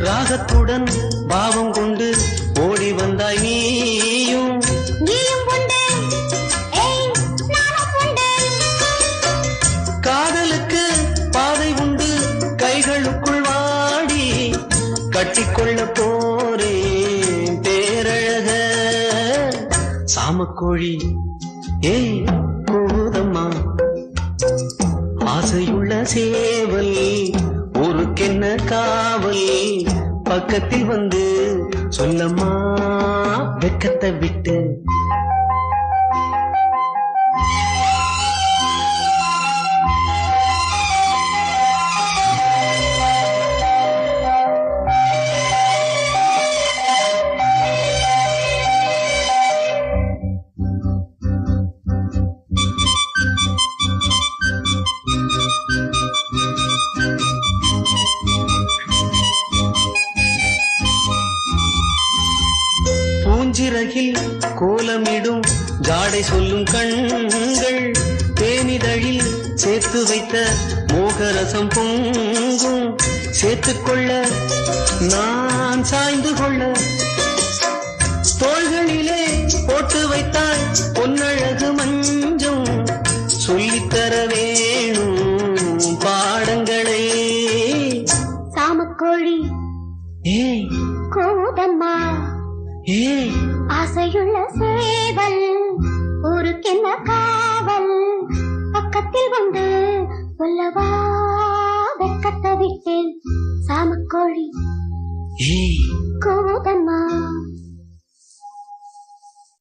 தாகத்துடன் பாவம் கொண்டு ஓடி வந்தாய் நீயும். காதலுக்கு பாதை உண்டு கைகளுக்குள் வாடி. கட்டிக்கொள்ள போறேன் பேரழக. சாமக்கோழி ஏய் கூதம்மா ஆசையுள்ள சேவல் என்ன காவல்? பக்கத்தில் வந்து சொல்லம்மா வெக்கத்தை விட்டு பூஞ்சிறகில் கோலமிடும் ஜாடை சொல்லும் கண்கள் தேனிதழில் சேர்த்து வைத்த மோகரசம் பொங்கும். சேர்த்துக்கொள்ள நான் சாய்ந்து கொள்ள தோள்களிலே போட்டு வைத்தாய் பொன்னழகு மஞ்சம். சொல்லித்தர வேணும் பாடங்களே. சாமக்கோழி. ஏய். கோதம்மா. ஏய் ஆசையுள்ள சேவல் ஊருக்கென்ன காவல்? பக்கத்தில் வந்து சொல்லவா? வெக்கத்தை விட்டேன். சாமக்கோழி. கோதம்மா